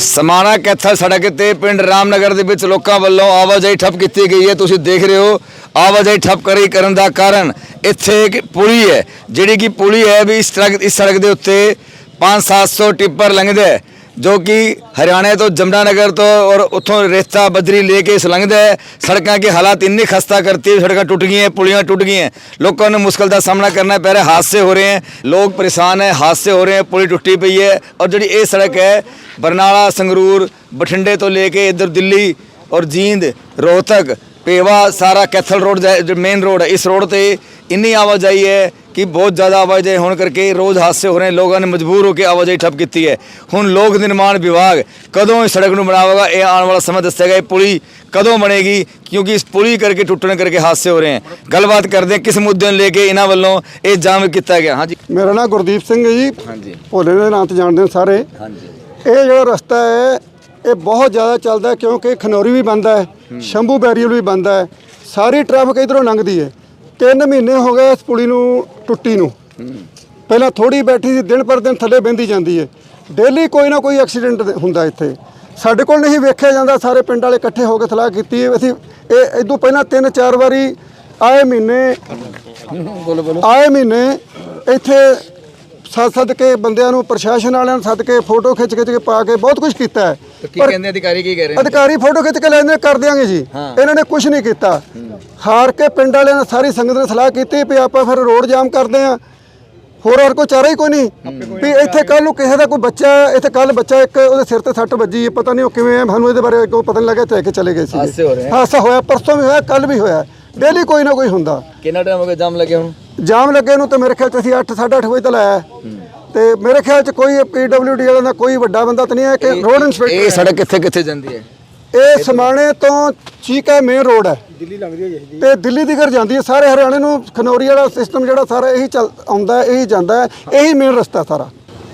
ਸਮਾਣਾ ਕੈਥਲ ਸੜਕ ਤੇ ਪਿੰਡ ਰਾਮਨਗਰ ਦੇ ਵਿੱਚ ਲੋਕਾਂ ਵੱਲੋਂ ਆਵਾਜਾਈ ਠੱਪ ਕੀਤੀ ਗਈ ਹੈ। ਤੁਸੀਂ ਦੇਖ ਰਹੇ ਹੋ, ਆਵਾਜਾਈ ਠੱਪ ਕਰੀ ਕਰਨ ਦਾ ਕਾਰਨ ਇੱਥੇ ਇੱਕ ਪੁਲੀ ਹੈ, ਜਿਹੜੀ ਕਿ ਪੁਲੀ ਹੈ ਵੀ ਇਸ ਸੜਕ ਇਸ ਸੜਕ ਦੇ ਉੱਤੇ 5-700 ਟਿੱਪਰ ਲੰਘਦੇ ਜੋ ਕਿ ਹਰਿਆਣੇ ਤੋਂ ਜਮਨਾਨਗਰ ਤੋਂ ਔਰ ਉੱਥੋਂ ਰੇਤਾ ਬਜਰੀ ਲੈ ਕੇ ਇਸ ਲੰਘਦਾ ਹੈ। ਸੜਕਾਂ ਕੇ ਹਾਲਾਤ ਇੰਨੇ ਖਸਤਾ ਕਰਤੀ ਹੈ ਸੜਕਾਂ ਟੁੱਟ ਗਈਆਂ, ਪੁਲੀਆਂ ਟੁੱਟ ਗਈਆਂ। ਲੋਕਾਂ ਨੂੰ ਮੁਸ਼ਕਲ ਦਾ ਸਾਹਮਣਾ ਕਰਨਾ ਪੈ ਰਿਹਾ, ਹਾਦਸੇ ਹੋ ਰਹੇ ਹਨ ਲੋਕ ਪਰੇਸ਼ਾਨ ਹੈ, ਹਾਦਸੇ ਹੋ ਰਹੇ ਹਨ ਪੁਲੀ ਟੁੱਟੀ ਪਈ ਹੈ ਔਰ ਜਿਹੜੀ ਇਹ ਸੜਕ ਹੈ, ਬਰਨਾਲਾ, ਸੰਗਰੂਰ, ਬਠਿੰਡੇ ਤੋਂ ਲੈ ਕੇ ਇੱਧਰ ਦਿੱਲੀ ਔਰ ਜੀਂਦ, ਰੋਹਤਕ, ਪੇਵਾ, ਸਾਰਾ ਕੈਥਲ ਰੋਡ ਜੋ ਮੇਨ ਰੋਡ ਹੈ, ਇਸ ਰੋਡ ਤੇ ਇੰਨੀ ਆਵਾਜਾਈ ਹੈ ਕਿ ਬਹੁਤ ਜ਼ਿਆਦਾ ਆਵਾਜਾਈ ਹੋਣ ਕਰਕੇ ਰੋਜ਼ ਹਾਦਸੇ ਹੋ ਰਹੇ ਲੋਕਾਂ ਨੇ ਮਜਬੂਰ ਹੋ ਕੇ ਆਵਾਜਾਈ ਠੱਪ ਕੀਤੀ ਹੈ। ਹੁਣ ਲੋਕ ਨਿਰਮਾਣ ਵਿਭਾਗ ਕਦੋਂ ਇਸ ਸੜਕ ਨੂੰ ਬਣਾਵੇਗਾ ਇਹ ਆਉਣ ਵਾਲਾ ਸਮਾਂ ਦੱਸੇਗਾ ਇਹ ਪੁਲੀ ਕਦੋਂ ਬਣੇਗੀ? ਕਿਉਂਕਿ ਇਸ ਪੁਲੀ ਕਰਕੇ ਟੁੱਟਣ ਕਰਕੇ ਹਾਦਸੇ ਹੋ ਰਹੇ ਹਨ ਗੱਲਬਾਤ ਕਰਦੇ ਹਾਂ ਕਿਸ ਮੁੱਦੇ ਨੂੰ ਲੈ ਕੇ ਇਹਨਾਂ ਵੱਲੋਂ ਇਹ ਜਾਮ ਕੀਤਾ ਗਿਆ? ਹਾਂਜੀ। ਮੇਰਾ ਨਾਮ ਗੁਰਦੀਪ ਸਿੰਘ ਹੈ ਜੀ। ਹਾਂਜੀ। ਭੋਲੇ ਦੇ ਨਾਂ ਤੇ ਜਾਣਦੇ ਨੇ ਸਾਰੇ। ਹਾਂਜੀ। ਇਹ ਜਿਹੜਾ ਰਸਤਾ ਹੈ ਇਹ ਬਹੁਤ ਜ਼ਿਆਦਾ ਚੱਲਦਾ ਹੈ ਕਿਉਂਕਿ ਖਨੌਰੀ ਵੀ ਬੰਦਾ ਹੈ ਸ਼ੰਭੂ ਬੈਰੀਅਲ ਵੀ ਬੰਦਾ ਹੈ। ਸਾਰੀ ਟ੍ਰੈਫਿਕ ਇਧਰੋਂ ਲੰਘਦੀ ਹੈ। ਤਿੰਨ ਮਹੀਨੇ ਹੋ ਗਏ ਇਸ ਪੁਲੀ ਨੂੰ ਟੁੱਟੀ ਨੂੰ। ਪਹਿਲਾਂ ਥੋੜੀ ਬੈਠੀ ਸੀ, ਦਿਨ ਪਰ ਦਿਨ ਥੱਲੇ ਬਹਿੰਦੀ ਜਾਂਦੀ ਹੈ ਡੇਲੀ ਕੋਈ ਨਾ ਕੋਈ ਐਕਸੀਡੈਂਟ ਹੁੰਦਾ ਇੱਥੇ। ਸਾਡੇ ਕੋਲ ਨਹੀਂ ਵੇਖਿਆ ਜਾਂਦਾ, ਸਾਰੇ ਪਿੰਡ ਵਾਲੇ ਇਕੱਠੇ ਹੋ ਕੇ ਸਲਾਹ ਕੀਤੀ ਅਸੀਂ ਇਹ ਇਦੋਂ ਪਹਿਲਾਂ ਤਿੰਨ ਚਾਰ ਵਾਰੀ ਆਏ ਮਹੀਨੇ ਬੋਲੋ ਬੋਲੋ ਆਏ ਮਹੀਨੇ ਇੱਥੇ ਸੱਦ ਸੱਦ ਕੇ ਬੰਦਿਆਂ ਨੂੰ, ਪ੍ਰਸ਼ਾਸਨ ਵਾਲਿਆਂ ਨੂੰ ਸੱਦ ਕੇ ਫੋਟੋ ਖਿੱਚ ਖਿੱਚ ਕੇ ਪਾ ਕੇ ਬਹੁਤ ਕੁਝ ਕੀਤਾ ਹੈ ਕੀ ਕਹਿੰਦੇ ਅਧਿਕਾਰੀ ਕੀ ਕਹਿ ਰਹੇ ਨੇ? ਅਧਿਕਾਰੀ ਫੋਟੋ ਖਿੱਚ ਕੇ ਲੈਂਦੇ ਕਰ ਦਿਆਂਗੇ ਜੀ। ਹਾਂ। ਇਹਨਾਂ ਨੇ ਕੁਝ ਨਹੀਂ ਕੀਤਾ। ਹਾਰ ਕੇ ਪਿੰਡ ਵਾਲਿਆਂ ਨੇ ਸਾਰੀ ਸੰਗਤ ਨੇ ਸਲਾਹ ਕੀਤੀ ਵੀ ਆਪਾਂ ਫਿਰ ਰੋਡ ਜਾਮ ਕਰਦੇ ਆਂ ਹੋਰ ਹੋਰ ਕੋਈ ਚਾਰਾ ਹੀ ਕੋਈ ਨਹੀਂ। ਵੀ ਇੱਥੇ ਕੱਲ ਨੂੰ ਕਿਸੇ ਦਾ ਕੋਈ ਬੱਚਾ ਇੱਥੇ ਕੱਲ ਬੱਚਾ ਇੱਕ ਉਹਦੇ ਸਿਰ ਤੇ ਸੱਟ ਵੱਜੀ ਹੈ ਪਤਾ ਨਹੀਂ ਉਹ ਕਿਵੇਂ ਹੈ ਸਾਨੂੰ ਇਹਦੇ ਬਾਰੇ ਕੋਈ ਪਤਾ ਨਹੀਂ ਲੱਗਿਆ ਤੇ ਕੇ ਚਲੇ ਗਏ ਸੀ ਹਾਦਸੇ ਹੋ ਰਹੇ ਹੈ। ਹਾਦਸਾ ਹੋਇਆ ਪਰਸੋਂ ਵੀ ਹੋਇਆ ਕੱਲ ਵੀ ਹੋਇਆ। ਡੇਲੀ ਕੋਈ ਨਾ ਕੋਈ ਹੁੰਦਾ। ਕਿੰਨਾ ਟਾਈਮ ਹੋ ਗਿਆ ਜਾਮ ਲੱਗਿਆ ਹੁਣ ਜਾਮ ਲੱਗੇ ਨੂੰ ਤੇ ਮੇਰੇ ਖਿਆਲ ਚ ਅਸੀਂ 8 8:30 ਵਜੇ ਤੱਕ ਲਾਇਆ। ਤੇ ਮੇਰੇ ਖਿਆਲ ਚ ਕੋਈ ਪੀਡਬਲਯੂਡੀ ਵਾਲਾ ਦਾ ਕੋਈ ਵੱਡਾ ਬੰਦਾ ਤਾਂ ਨਹੀਂ ਹੈ ਕਿ ਰੋਡ ਇਹ ਇੰਸਪੈਕਟਰ ਸੜਕ ਕਿੱਥੇ ਕਿੱਥੇ ਜਾਂਦੀ ਹੈ? ਇਹ ਸਮਾਣੇ ਤੋਂ ਚੀਕਾ ਮੇਨ ਰੋਡ ਹੈ। ਦਿੱਲੀ ਲੰਘਦੀ ਹੈ ਤੇ ਦਿੱਲੀ ਤੀਕਰ ਜਾਂਦੀ ਹੈ। ਸਾਰੇ ਹਰਿਆਣੇ ਨੂੰ ਖਨੌਰੀ ਵਾਲਾ ਸਿਸਟਮ ਜਿਹੜਾ ਸਾਰਾ ਇਹੀ ਚੱਲ ਆਉਂਦਾ ਇਹੀ ਜਾਂਦਾ ਇਹੀ ਮੇਨ ਰਸਤਾ ਸਾਰਾ।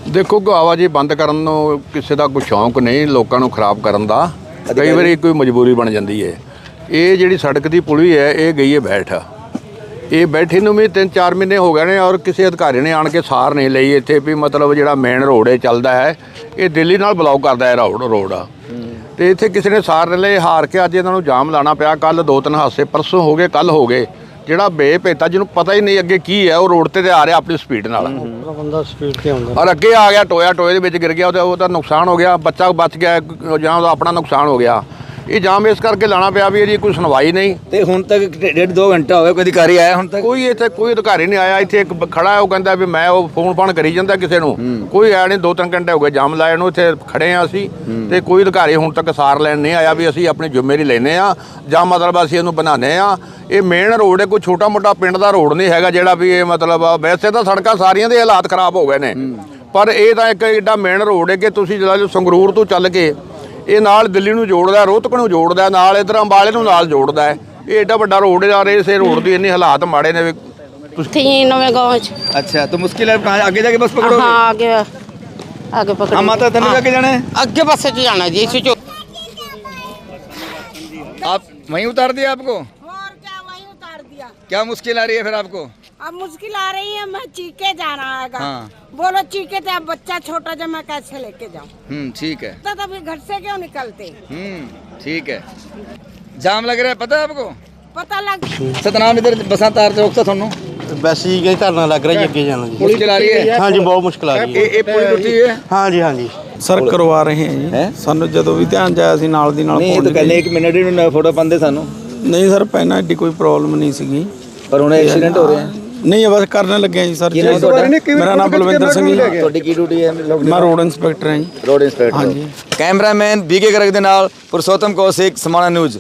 ਦੇਖੋ ਆਵਾਜਾਈ ਬੰਦ ਕਰਨ ਨੂੰ ਕਿਸੇ ਦਾ ਕੋਈ ਸ਼ੌਂਕ ਨਹੀਂ ਲੋਕਾਂ ਨੂੰ ਖਰਾਬ ਕਰਨ ਦਾ। ਕਈ ਵਾਰੀ ਕੋਈ ਮਜਬੂਰੀ ਬਣ ਜਾਂਦੀ ਹੈ। ਇਹ ਜਿਹੜੀ ਸੜਕ ਦੀ ਪੁਲੀ ਹੈ ਇਹ ਗਈ ਹੈ ਬੈਠ। ਇਹ ਬੈਠੇ ਨੂੰ ਵੀ 3-4 ਮਹੀਨੇ ਹੋ ਗਏ ਨੇ ਔਰ ਕਿਸੇ ਅਧਿਕਾਰੀ ਨੇ ਆਣ ਕੇ ਸਾਰ ਨਹੀਂ ਲਈ ਇੱਥੇ ਵੀ ਮਤਲਬ ਜਿਹੜਾ ਮੇਨ ਰੋਡ ਹੈ ਚੱਲਦਾ ਹੈ ਇਹ ਦਿੱਲੀ ਨਾਲ ਬਲੌਕ ਕਰਦਾ ਹੈ ਰੋਡ ਰੋਡ ਆ। ਤੇ ਇੱਥੇ ਕਿਸੇ ਨੇ ਸਾਰ ਨਹੀਂ ਲਈ ਹਾਰ ਕੇ ਅੱਜ ਇਹਨਾਂ ਨੂੰ ਜਾਮ ਲਾਣਾ ਪਿਆ ਕੱਲ ਦੋ ਤਿੰਨ ਹਾਦਸੇ ਪਰਸੋਂ ਹੋ ਗਏ ਕੱਲ ਹੋ ਗਏ ਜਿਹੜਾ ਬੇਪੇਤਾ ਜਿਹਨੂੰ ਪਤਾ ਹੀ ਨਹੀਂ ਅੱਗੇ ਕੀ ਹੈ ਉਹ ਰੋਡ ਤੇ ਤੇ ਆ ਰਿਹਾ ਆਪਣੀ ਸਪੀਡ ਨਾਲ। ਬੰਦਾ ਸਪੀਡ ਤੇ ਆਉਂਦਾ। ਔਰ ਅੱਗੇ ਆ ਗਿਆ ਟੋਇਆ ਟੋਏ ਦੇ ਵਿੱਚ ਗਿਰ ਗਿਆ ਉਹਦਾ ਉਹਦਾ ਨੁਕਸਾਨ ਹੋ ਗਿਆ ਬੱਚਾ ਬਚ ਗਿਆ ਜਾਂ ਉਹਦਾ ਆਪਣਾ ਨੁਕਸਾਨ ਹੋ ਗਿਆ। ਇਹ ਜਾਮ ਇਸ ਕਰਕੇ ਲਾਣਾ ਪਿਆ ਵੀ ਇਹਦੀ ਕੋਈ ਸੁਣਵਾਈ ਨਹੀਂ। ਤੇ ਹੁਣ ਤੱਕ ਡੇਢ ਦੋ ਘੰਟਾ ਹੋ ਗਿਆ ਕੋਈ ਅਧਿਕਾਰੀ ਆਇਆ ਹੁਣ ਤੱਕ? ਕੋਈ ਇੱਥੇ ਕੋਈ ਅਧਿਕਾਰੀ ਨਹੀਂ ਆਇਆ ਇੱਥੇ ਇੱਕ ਖੜਾ ਹੈ ਉਹ ਕਹਿੰਦਾ ਵੀ ਮੈਂ ਉਹ ਫੋਨ ਫਾਨ ਕਰੀ ਜਾਂਦਾ ਕਿਸੇ ਨੂੰ। ਕੋਈ ਆਇਆ ਨਹੀਂ ਦੋ ਤਿੰਨ ਘੰਟੇ ਹੋ ਗਏ ਜਾਮ ਲਾਏ ਨੂੰ ਇੱਥੇ ਖੜੇ ਆ ਅਸੀਂ। ਤੇ ਕੋਈ ਅਧਿਕਾਰੀ ਹੁਣ ਤੱਕ ਸਾਰ ਲੈਣ ਨਹੀਂ ਆਇਆ ਵੀ ਅਸੀਂ ਆਪਣੀ ਜ਼ਿੰਮੇਵਾਰੀ ਲੈਨੇ ਆ ਜਾਂ ਮਤਲਬ ਅਸੀਂ ਇਹਨੂੰ ਬਣਾਉਂਦੇ ਆ ਇਹ ਮੇਨ ਰੋਡ ਹੈ ਕੋਈ ਛੋਟਾ ਮੋਟਾ ਪਿੰਡ ਦਾ ਰੋਡ ਨਹੀਂ ਹੈਗਾ ਜਿਹੜਾ ਵੀ ਇਹ ਮਤਲਬ ਵੈਸੇ ਤਾਂ ਸੜਕਾਂ ਸਾਰੀਆਂ ਦੇ ਹਾਲਾਤ ਖਰਾਬ ਹੋ ਗਏ ਨੇ। ਪਰ ਇਹ ਤਾਂ ਇੱਕ ਏਡਾ ਮੇਨ ਰੋਡ ਹੈ ਕਿ ਤੁਸੀਂ ਜਿਹੜਾ ਸੰਗਰੂਰ ਤੋਂ ਚੱਲ ਕੇ ਇਹ ਨਾਲ ਦਿੱਲੀ ਨੂੰ ਜੋੜਦਾ ਰੋਹਤਕ ਨੂੰ ਜੋੜਦਾ ਨਾਲ ਇਧਰ ਅੰਬਾਲੇ ਨੂੰ ਨਾਲ ਜੋੜਦਾ ਹੈ ਇਹ ਏਡਾ ਵੱਡਾ ਰੋਡ ਹੈ ਔਰ ਇਸੇ ਰੋਡ ਦੀ ਇੰਨੇ ਹਾਲਾਤ ਮਾੜੇ ਨੇ ਵੀ ਤੁਸੀਂ थी नवे गाँव च। अच्छा तो मुश्किल है कहाँ आगे जाके बस पकड़ो हाँ आगे आगे पकड़ हम माता तनु जाके जाना है आगे बस से जाना जी इसी जो आप वहीं उतार दिया आपको और क्या वही उतार दिया क्या मुश्किल आ रही है फिर आपको अब मुश्किल आ रही है मैं चीके जाना है हाँ। बोलो चीके थे अब बच्चा छोटा जब मैं कैसे लेके जाऊं हम्म ठीक है तो तभी घर से क्यों निकलते हम्म ठीक है जाम लग रहा है पता है आपको पता लग सतनाम इधर बसा तार से रोकता थानू ਵੈਸੇ ਹੀ ਕਈ ਧਰਨਾ ਲੱਗ ਰਿਹਾ ਜੀ ਅੱਗੇ ਜਾਣਾ ਜੀ मुश्किल आ रही है ਹਾਂਜੀ ਬਹੁਤ ਮੁਸ਼ਕਲ ਆ ਰਹੀ ये ਹੈ ये पुल टूटी हुई है ਹਾਂਜੀ ਹਾਂਜੀ ਸਰ ਕਰਵਾ ਰਹੇ ਹਾਂ ਹੈਂ? ਜੀ ਸਾਨੂੰ ਜਦੋਂ ਵੀ ਧਿਆਨ ਜਾਇਆ ਸੀ ਨਾਲ ਦੀ ਨਾਲ नहीं ये phone तो कहले एक मिनट ही फोटो पाते सानू ਨਹੀਂ ਸਰ ਪਹਿਲਾਂ ਐਡੀ ਕੋਈ ਪ੍ਰੋਬਲਮ ਨਹੀਂ ਸੀਗੀ पर हुणे एक्सीडेंट हो रहे हैं ਨਹੀਂ ਬਸ ਕਰਨ ਲੱਗੇ ਹਾਂ ਜੀ ਸਰ? ਮੇਰਾ ਨਾਮ ਬਲਵਿੰਦਰ ਸਿੰਘ ਜੀ। ਤੁਹਾਡੀ ਕੀ ਡਿਊਟੀ ਹੈ? ਮੈਂ ਰੋਡ ਇੰਸਪੈਕਟਰ ਹਾਂ ਜੀ। ਰੋਡ ਇੰਸਪੈਕਟਰ ਹਾਂਜੀ। ਕੈਮਰਾਮੈਨ ਬੀਕੇ ਗਰਗ ਦੇ ਨਾਲ ਪੁਰਸ਼ੋਤਮ ਕੌਸ਼ਿਕ ਸਮਾਣਾ ਨਿਊਜ਼